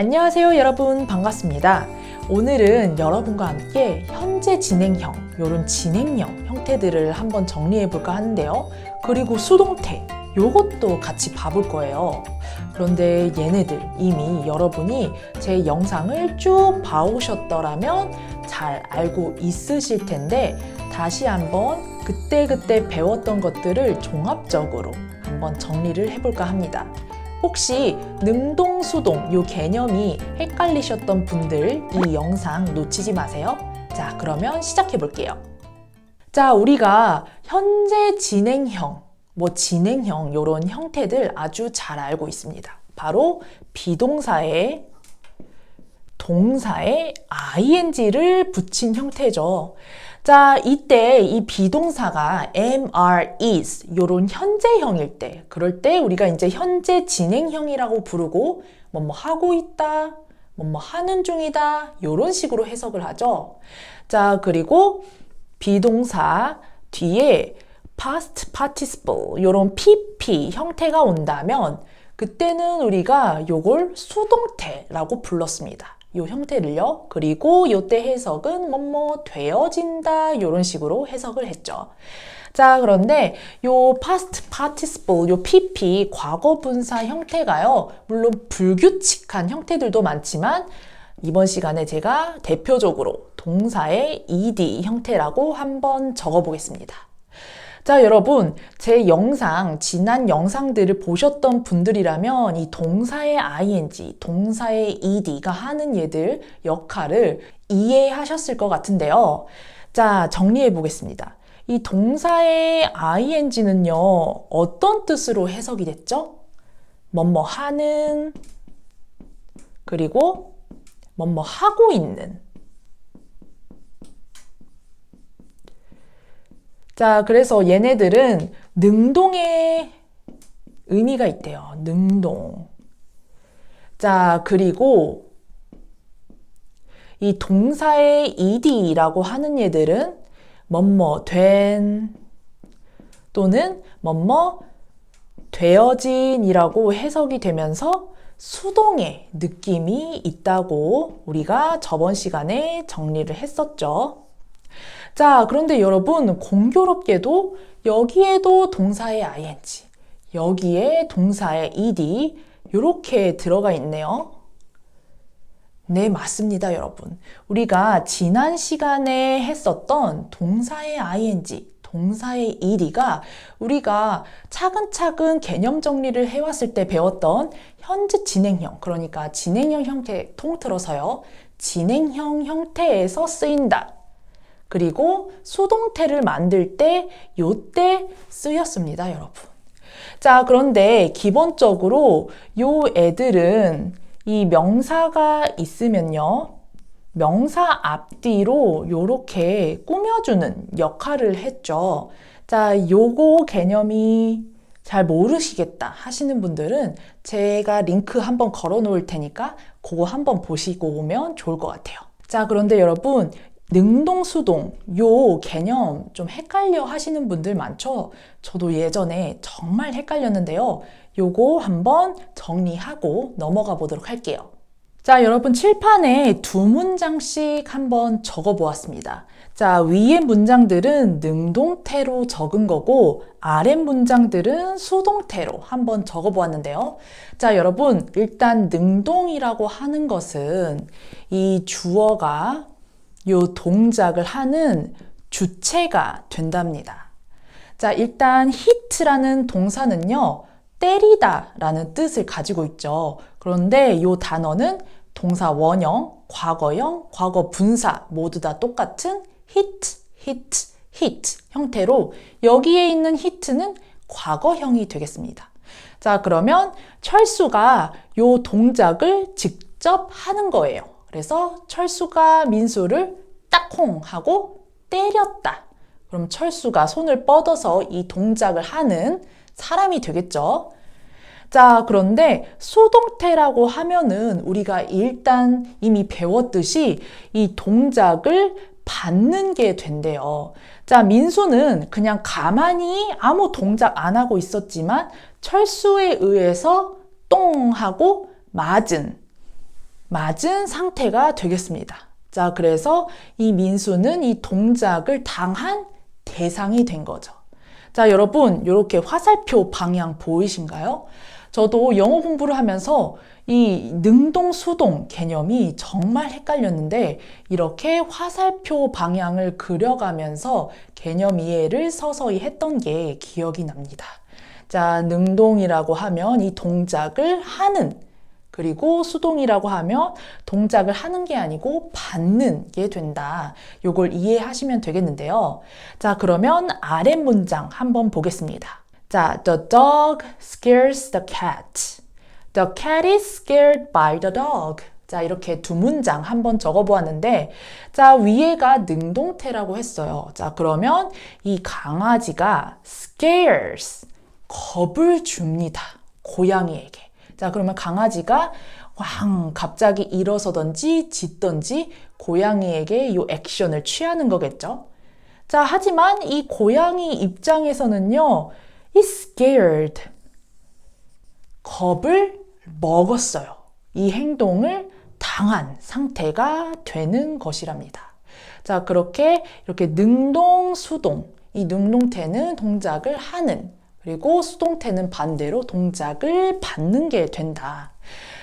안녕하세요 여러분 반갑습니다. 오늘은 여러분과 함께 현재 진행형, 요런 진행형 형태들을 한번 정리해 볼까 하는데요. 그리고 수동태, 요것도 같이 봐볼 거예요. 그런데 얘네들 이미 여러분이 제 영상을 쭉 봐오셨더라면 잘 알고 있으실 텐데 다시 한번 그때그때 배웠던 것들을 종합적으로 한번 정리를 해볼까 합니다. 혹시 능동 수동 요 개념이 헷갈리셨던 분들 이 영상 놓치지 마세요. 자, 그러면 시작해 볼게요. 자, 우리가 현재 진행형, 뭐 진행형 요런 형태들 아주 잘 알고 있습니다. 바로 비동사에 동사에 ing를 붙인 형태죠. 자, 이때 이 비동사가 are, is 요런 현재형일 때, 그럴 때 우리가 이제 현재 진행형이라고 부르고 뭐 뭐 하고 있다, 뭐 뭐 하는 중이다 요런 식으로 해석을 하죠. 자, 그리고 비동사 뒤에 past participle 요런 pp 형태가 온다면 그때는 우리가 요걸 수동태라고 불렀습니다. 요 형태를요. 그리고 요때 해석은 뭐뭐 되어진다 요런 식으로 해석을 했죠. 자, 그런데 요 past participle, 요 pp 과거 분사 형태가요. 물론 불규칙한 형태들도 많지만 이번 시간에 제가 대표적으로 동사의 ed 형태라고 한번 적어 보겠습니다. 자, 여러분, 제 영상, 지난 영상들을 보셨던 분들이라면 이 동사의 ing, 동사의 ed가 하는 얘들 역할을 이해하셨을 것 같은데요. 자, 정리해 보겠습니다. 이 동사의 ing는요, 어떤 뜻으로 해석이 됐죠? 뭐뭐 하는, 그리고 뭐뭐 하고 있는, 자, 그래서 얘네들은 능동의 의미가 있대요. 능동. 자, 그리고 이 동사의 ed라고 하는 얘들은 뭐뭐 된 또는 뭐뭐 되어진이라고 해석이 되면서 수동의 느낌이 있다고 우리가 저번 시간에 정리를 했었죠. 자, 그런데 여러분, 공교롭게도 여기에도 동사의 ing, 여기에 동사의 ed, 이렇게 들어가 있네요. 네, 맞습니다, 여러분. 우리가 지난 시간에 했었던 동사의 ing, 동사의 ed가 우리가 차근차근 개념 정리를 해왔을 때 배웠던 현재 진행형, 그러니까 진행형 형태 통틀어서요. 진행형 형태에서 쓰인다. 그리고 수동태를 만들 때 요때 쓰였습니다, 여러분. 자, 그런데 기본적으로 요 애들은 이 명사가 있으면요. 명사 앞뒤로 요렇게 꾸며주는 역할을 했죠. 자, 요거 개념이 잘 모르시겠다 하시는 분들은 제가 링크 한번 걸어 놓을 테니까 그거 한번 보시고 오면 좋을 것 같아요. 자, 그런데 여러분, 능동 수동 요 개념 좀 헷갈려 하시는 분들 많죠? 저도 예전에 정말 헷갈렸는데요. 요거 한번 정리하고 넘어가 보도록 할게요. 자, 여러분 칠판에 두 문장씩 한번 적어 보았습니다. 자, 위의 문장들은 능동태로 적은 거고 아래 문장들은 수동태로 한번 적어 보았는데요. 자, 여러분 일단 능동이라고 하는 것은 이 주어가 요 동작을 하는 주체가 된답니다. 자, 일단 hit라는 동사는요, 때리다 라는 뜻을 가지고 있죠. 그런데 요 단어는 동사 원형, 과거형, 과거 분사 모두 다 똑같은 hit, hit, hit 형태로 여기에 있는 hit는 과거형이 되겠습니다. 자, 그러면 철수가 요 동작을 직접 하는 거예요. 그래서 철수가 민수를 딱콩 하고 때렸다. 그럼 철수가 손을 뻗어서 이 동작을 하는 사람이 되겠죠. 자, 그런데 수동태라고 하면은 우리가 일단 이미 배웠듯이 이 동작을 받는 게 된대요. 자, 민수는 그냥 가만히 아무 동작 안 하고 있었지만 철수에 의해서 똥 하고 맞은 맞은 상태가 되겠습니다. 자, 그래서 이 민수는 이 동작을 당한 대상이 된 거죠. 자, 여러분, 이렇게 화살표 방향 보이신가요? 저도 영어 공부를 하면서 이 능동 수동 개념이 정말 헷갈렸는데 이렇게 화살표 방향을 그려가면서 개념 이해를 서서히 했던 게 기억이 납니다. 자, 능동이라고 하면 이 동작을 하는 그리고 수동이라고 하면 동작을 하는 게 아니고 받는 게 된다. 요걸 이해하시면 되겠는데요. 자, 그러면 아랫 문장 한번 보겠습니다. 자, the dog scares the cat. The cat is scared by the dog. 자, 이렇게 두 문장 한번 적어 보았는데, 자, 위에가 능동태라고 했어요. 자, 그러면 이 강아지가 scares, 겁을 줍니다. 고양이에게. 자, 그러면 강아지가 왕 갑자기 일어서던지 짖던지 고양이에게 이 액션을 취하는 거겠죠. 자, 하지만 이 고양이 입장에서는요, 이 scared 겁을 먹었어요. 이 행동을 당한 상태가 되는 것이랍니다. 자, 그렇게 이렇게 능동, 수동. 이 능동태는 동작을 하는, 그리고 수동태는 반대로 동작을 받는 게 된다.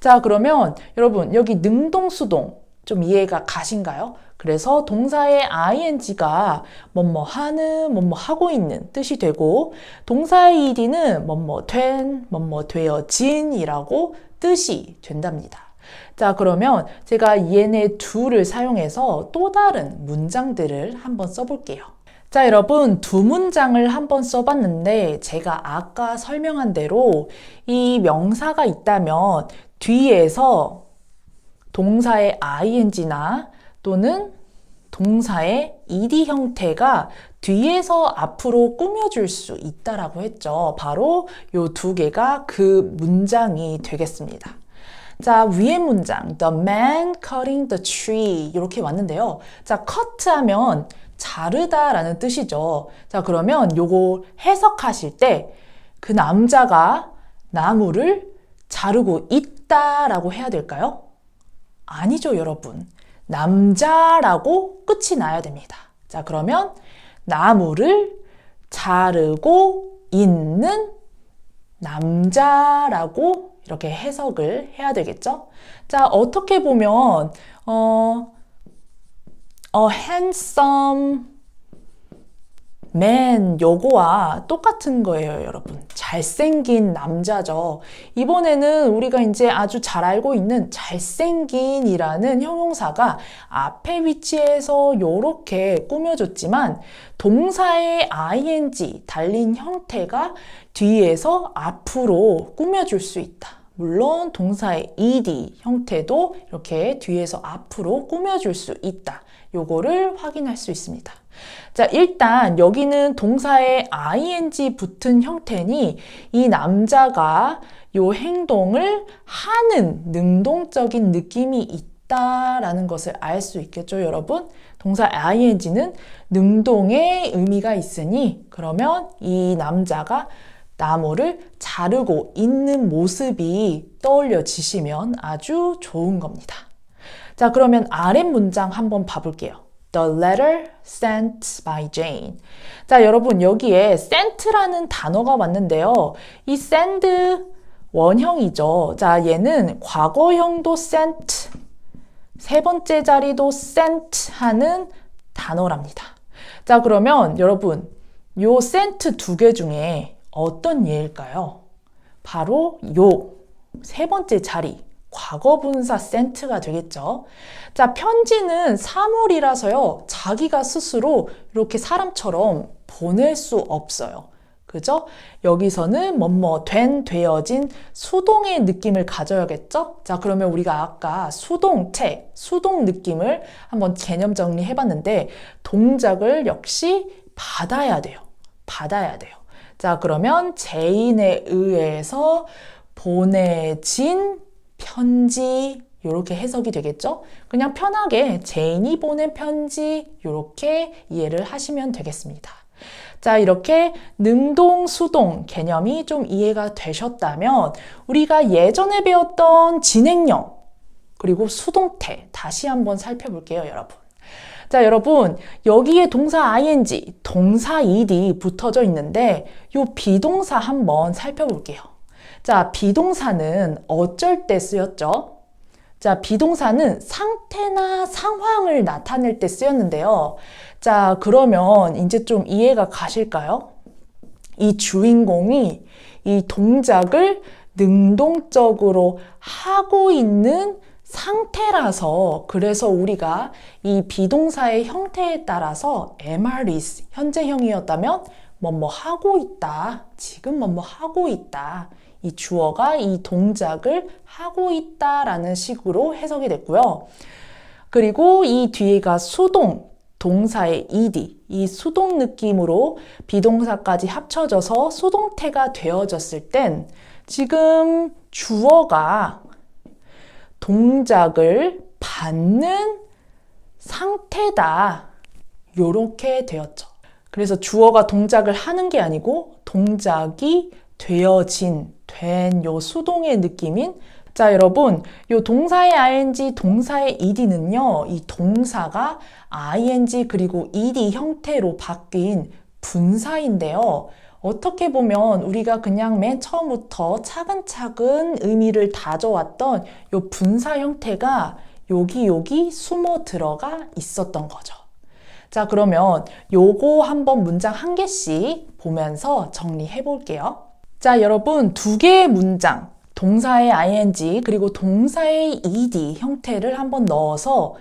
자, 그러면 여러분, 여기 능동, 수동 좀 이해가 가신가요? 그래서 동사의 ing가 뭐뭐 하는, 뭐뭐 하고 있는 뜻이 되고 동사의 ed는 뭐뭐 된, 뭐뭐 되어진이라고 뜻이 된답니다. 자, 그러면 제가 얘네 둘을 사용해서 또 다른 문장들을 한번 써볼게요. 자, 여러분, 두 문장을 한번 써봤는데, 제가 아까 설명한 대로 이 명사가 있다면 뒤에서 동사의 ing나 또는 동사의 ed 형태가 뒤에서 앞으로 꾸며줄 수 있다라고 했죠. 바로 이두 개가 그 문장이 되겠습니다. 자, 위의 문장, the man cutting the tree. 이렇게 왔는데요. 자, cut 하면 자르다 라는 뜻이죠. 자, 그러면 요거 해석하실 때 그 남자가 나무를 자르고 있다라고 해야 될까요? 아니죠, 여러분. 남자라고 끝이 나야 됩니다. 자, 그러면 나무를 자르고 있는 남자라고 이렇게 해석을 해야 되겠죠? 자, 어떻게 보면, 어, a handsome man 요거와 똑같은 거예요, 여러분. 잘생긴 남자죠. 이번에는 우리가 이제 아주 잘 알고 있는 잘생긴이라는 형용사가 앞에 위치해서 요렇게 꾸며줬지만 동사의 ing 달린 형태가 뒤에서 앞으로 꾸며줄 수 있다. 물론 동사의 ed 형태도 이렇게 뒤에서 앞으로 꾸며줄 수 있다. 요거를 확인할 수 있습니다. 자, 일단 여기는 동사에 ing 붙은 형태니 이 남자가 요 행동을 하는 능동적인 느낌이 있다라는 것을 알 수 있겠죠, 여러분? 동사 ing는 능동의 의미가 있으니 그러면 이 남자가 나무를 자르고 있는 모습이 떠올려지시면 아주 좋은 겁니다. 자, 그러면 아랫 문장 한번 봐볼게요. The letter sent by Jane. 자, 여러분, 여기에 sent라는 단어가 왔는데요. 이 send 원형이죠. 자, 얘는 과거형도 sent, 세 번째 자리도 sent 하는 단어랍니다. 자, 그러면 여러분, 요 sent 두 개 중에 어떤 예일까요? 바로 요 세 번째 자리, 과거 분사 센트가 되겠죠. 자, 편지는 사물이라서요, 자기가 스스로 이렇게 사람처럼 보낼 수 없어요. 그죠? 여기서는 뭐뭐 된, 되어진 수동의 느낌을 가져야겠죠? 자, 그러면 우리가 아까 수동태, 수동 느낌을 한번 개념 정리해 봤는데, 동작을 역시 받아야 돼요. 받아야 돼요. 자, 그러면 제인에 의해서 보내진 편지 이렇게 해석이 되겠죠? 그냥 편하게 제인이 보낸 편지 이렇게 이해를 하시면 되겠습니다. 자, 이렇게 능동, 수동 개념이 좀 이해가 되셨다면 우리가 예전에 배웠던 진행형 그리고 수동태 다시 한번 살펴볼게요, 여러분. 자, 여러분, 여기에 동사 ing, 동사 ed 붙어져 있는데 요 비동사 한번 살펴볼게요. 자, 비동사는 어쩔 때 쓰였죠? 자, 비동사는 상태나 상황을 나타낼 때 쓰였는데요. 자, 그러면 이제 좀 이해가 가실까요? 이 주인공이 이 동작을 능동적으로 하고 있는 상태라서 그래서 우리가 이 비동사의 형태에 따라서 MR is 현재형이었다면 뭐뭐 하고 있다. 지금 뭐뭐 하고 있다. 이 주어가 이 동작을 하고 있다라는 식으로 해석이 됐고요. 그리고 이 뒤에가 수동, 동사의 ed, 이 수동 느낌으로 비동사까지 합쳐져서 수동태가 되어졌을 땐 지금 주어가 동작을 받는 상태다. 요렇게 되었죠. 그래서 주어가 동작을 하는 게 아니고 동작이 되어진, 된 요 수동의 느낌인 자, 여러분, 요 동사의 ing, 동사의 ed는요, 이 동사가 ing 그리고 ed 형태로 바뀐 분사인데요. 어떻게 보면 우리가 그냥 맨 처음부터 차근차근 의미를 다져왔던 요 분사 형태가 여기 여기 숨어 들어가 있었던 거죠. 자, 그러면 요거 한번 문장 한 개씩 보면서 정리해 볼게요. 자, 여러분, 두 개의 문장, 동사의 ing 그리고 동사의 ed 형태를 한번 넣어서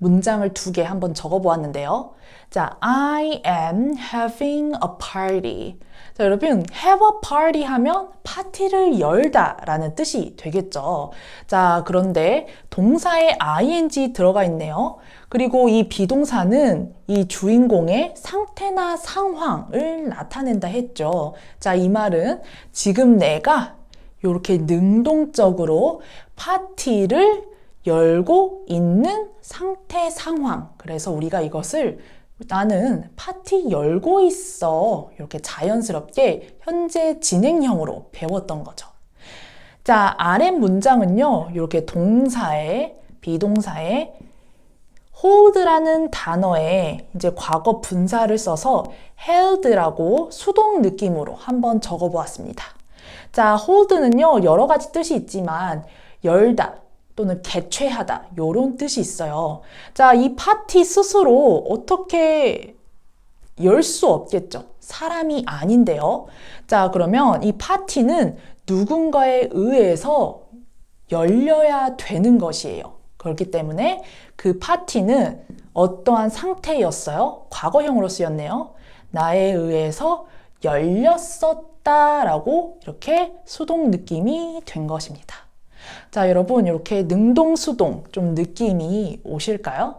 문장을 두 개 한번 적어 보았는데요. 자, I am having a party. 자, 여러분, have a party 하면 파티를 열다 라는 뜻이 되겠죠. 자, 그런데 동사에 ing 들어가 있네요. 그리고 이 비동사는 이 주인공의 상태나 상황을 나타낸다 했죠. 자, 이 말은 지금 내가 이렇게 능동적으로 파티를 열고 있는 상태 상황. 그래서 우리가 이것을 나는 파티 열고 있어. 이렇게 자연스럽게 현재 진행형으로 배웠던 거죠. 자, 아래 문장은요, 이렇게 동사에, 비동사에 hold라는 단어에 이제 과거 분사를 써서 held라고 수동 느낌으로 한번 적어 보았습니다. 자, hold는요, 여러 가지 뜻이 있지만, 열다, 또는 개최하다 요런 뜻이 있어요. 자, 이 파티 스스로 어떻게 열 수 없겠죠. 사람이 아닌데요. 자, 그러면 이 파티는 누군가에 의해서 열려야 되는 것이에요. 그렇기 때문에 그 파티는 어떠한 상태였어요? 과거형으로 쓰였네요. 나에 의해서 열렸었다라고 이렇게 수동 느낌이 된 것입니다. 자, 여러분, 이렇게 능동수동 좀 느낌이 오실까요?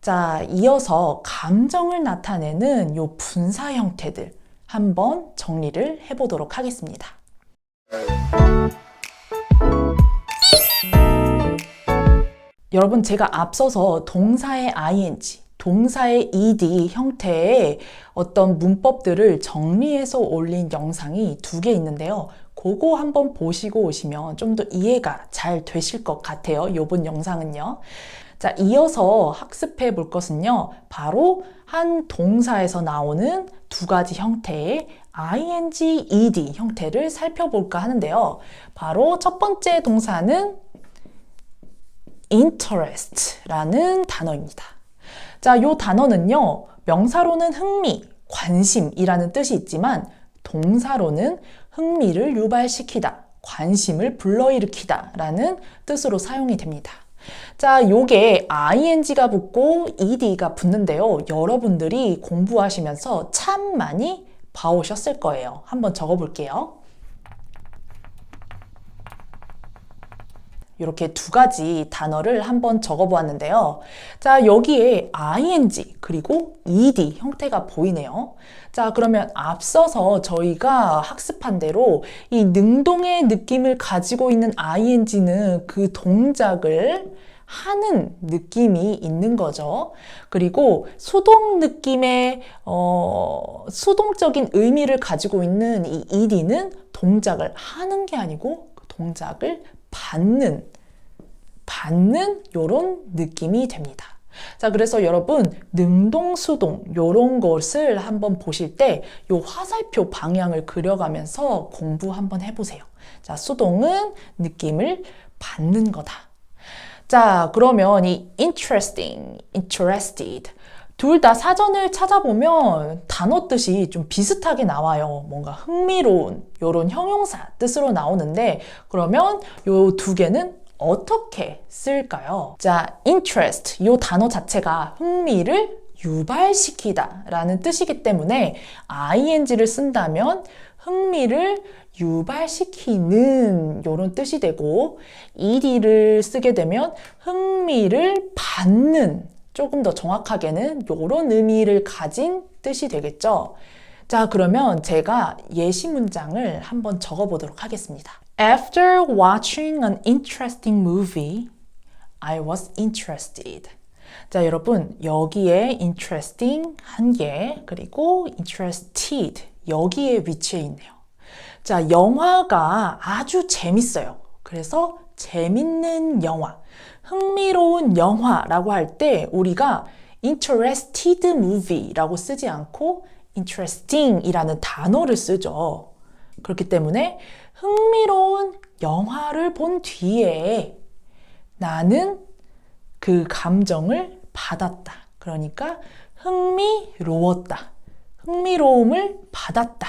자, 이어서 감정을 나타내는 요 분사 형태들 한번 정리를 해보도록 하겠습니다. 여러분, 제가 앞서서 동사의 ing, 동사의 ed 형태의 어떤 문법들을 정리해서 올린 영상이 두 개 있는데요. 그거 한번 보시고 오시면 좀 더 이해가 잘 되실 것 같아요. 요번 영상은요. 자, 이어서 학습해 볼 것은요. 바로 한 동사에서 나오는 두 가지 형태의 ing, ed 형태를 살펴볼까 하는데요. 바로 첫 번째 동사는 interest라는 단어입니다. 자, 요 단어는요. 명사로는 흥미, 관심이라는 뜻이 있지만 동사로는 흥미를 유발시키다, 관심을 불러일으키다 라는 뜻으로 사용이 됩니다. 자, 요게 ing가 붙고 ed가 붙는데요. 여러분들이 공부하시면서 참 많이 봐오셨을 거예요. 한번 적어볼게요. 이렇게 두 가지 단어를 한번 적어 보았는데요. 자, 여기에 ing 그리고 ed 형태가 보이네요. 자, 그러면 앞서서 저희가 학습한 대로 이 능동의 느낌을 가지고 있는 ing는 그 동작을 하는 느낌이 있는 거죠. 그리고 수동 느낌의 어, 수동적인 의미를 가지고 있는 이 ed는 동작을 하는 게 아니고 그 동작을 받는 받는 요런 느낌이 됩니다. 자, 그래서 여러분, 능동, 수동, 요런 것을 한번 보실 때, 요 화살표 방향을 그려가면서 공부 한번 해 보세요. 자, 수동은 느낌을 받는 거다. 자, 그러면 이 interesting, interested. 둘 다 사전을 찾아보면 단어 뜻이 좀 비슷하게 나와요. 뭔가 흥미로운, 요런 형용사 뜻으로 나오는데, 그러면 요 두 개는 어떻게 쓸까요? 자, interest 이 단어 자체가 흥미를 유발시키다 라는 뜻이기 때문에 ing를 쓴다면 흥미를 유발시키는 이런 뜻이 되고 ed를 쓰게 되면 흥미를 받는 조금 더 정확하게는 이런 의미를 가진 뜻이 되겠죠. 자, 그러면 제가 예시 문장을 한번 적어 보도록 하겠습니다. After watching an interesting movie, I was interested. 자, 여러분, 여기에 interesting 한 개, 그리고 interested 여기에 위치해 있네요. 자, 영화가 아주 재밌어요. 그래서 재밌는 영화, 흥미로운 영화라고 할 때 우리가 interested movie라고 쓰지 않고 interesting이라는 단어를 쓰죠. 그렇기 때문에 흥미로운 영화를 본 뒤에 나는 그 감정을 받았다. 그러니까 흥미로웠다. 흥미로움을 받았다.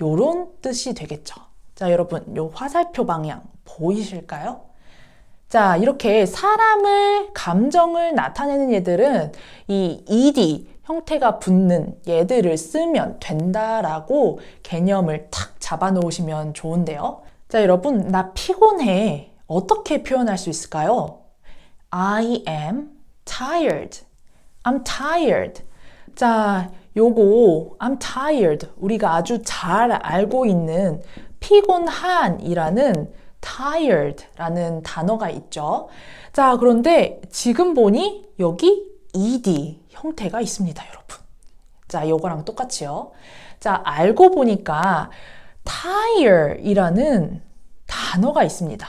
요런 뜻이 되겠죠. 자, 여러분, 요 화살표 방향 보이실까요? 자, 이렇게 사람을, 감정을 나타내는 얘들은 이 ed, 형태가 붙는 얘들을 쓰면 된다라고 개념을 탁 잡아 놓으시면 좋은데요. 자, 여러분, 나 피곤해. 어떻게 표현할 수 있을까요? I am tired. I'm tired. 자, 요거 I'm tired. 우리가 아주 잘 알고 있는 피곤한이라는 tired라는 단어가 있죠. 자, 그런데 지금 보니 여기 ed 형태가 있습니다, 여러분. 자, 요거랑 똑같이요. 자, 알고 보니까 tire이라는 단어가 있습니다.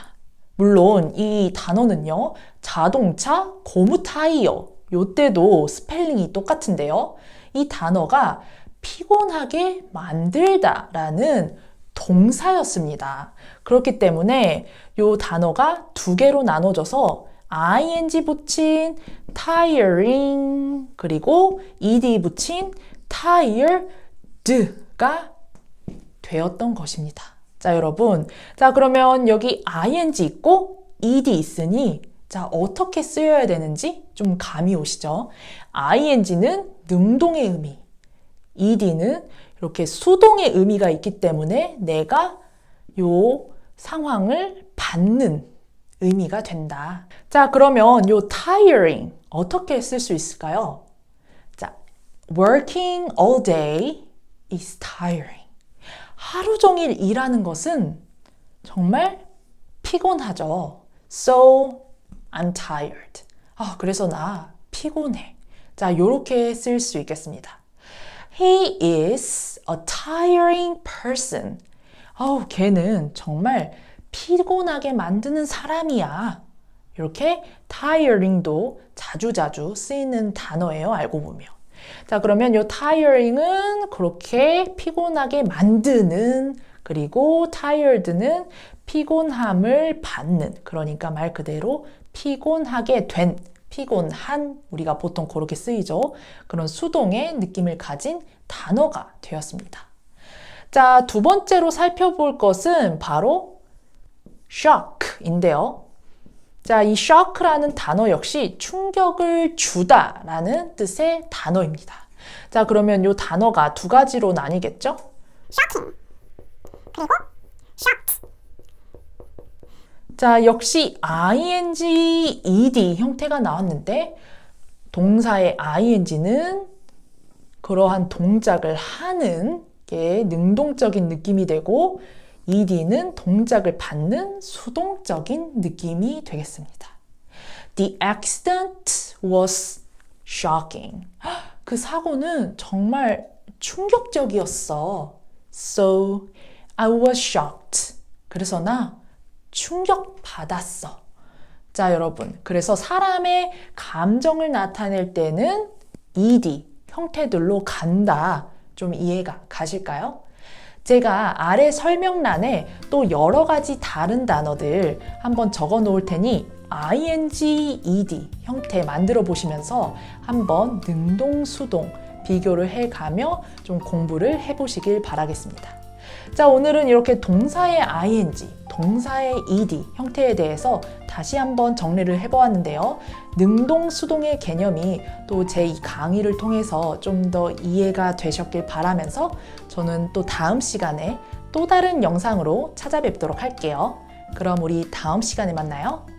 물론 이 단어는요, 자동차 고무 타이어, 요때도 스펠링이 똑같은데요. 이 단어가 피곤하게 만들다 라는 동사였습니다. 그렇기 때문에 이 단어가 두 개로 나눠져서 ing 붙인 tiring 그리고 ed 붙인 tired가 되었던 것입니다. 자, 여러분. 자, 그러면 여기 ing 있고 ed 있으니 자, 어떻게 쓰여야 되는지 좀 감이 오시죠? ing는 능동의 의미, ed는 이렇게 수동의 의미가 있기 때문에 내가 요 상황을 받는 의미가 된다. 자, 그러면 요 tiring 어떻게 쓸 수 있을까요? 자, working all day is tiring. 하루 종일 일하는 것은 정말 피곤하죠. So I'm tired. 아, 그래서 나 피곤해. 자, 요렇게 쓸 수 있겠습니다. He is a tiring person. 아우, 걔는 정말 피곤하게 만드는 사람이야. 이렇게 tiring도 자주자주 쓰이는 단어예요. 알고 보면. 자, 그러면 이 tiring은 그렇게 피곤하게 만드는 그리고 tired는 피곤함을 받는 그러니까 말 그대로 피곤하게 된 피곤한 우리가 보통 그렇게 쓰이죠. 그런 수동의 느낌을 가진 단어가 되었습니다. 자, 두 번째로 살펴볼 것은 바로 shock인데요. 자, 이 shock라는 단어 역시 충격을 주다라는 뜻의 단어입니다. 자, 그러면 이 단어가 두 가지로 나뉘겠죠? shocking 그리고 shocked 자, 역시 ing, ed 형태가 나왔는데 동사의 ing는 그러한 동작을 하는 게 능동적인 느낌이 되고 ed는 동작을 받는 수동적인 느낌이 되겠습니다. The accident was shocking. 그 사고는 정말 충격적이었어. So I was shocked. 그래서 나 충격받았어. 자, 여러분. 그래서 사람의 감정을 나타낼 때는 ed 형태들로 간다. 좀 이해가 가실까요? 제가 아래 설명란에 또 여러 가지 다른 단어들 한번 적어 놓을 테니 ing, ed 형태 만들어 보시면서 한번 능동 수동 비교를 해 가며 좀 공부를 해 보시길 바라겠습니다. 자, 오늘은 이렇게 동사의 ing, 동사의 ed 형태에 대해서 다시 한번 정리를 해보았는데요. 능동, 수동의 개념이 또 제 이 강의를 통해서 좀 더 이해가 되셨길 바라면서 저는 또 다음 시간에 또 다른 영상으로 찾아뵙도록 할게요. 그럼 우리 다음 시간에 만나요.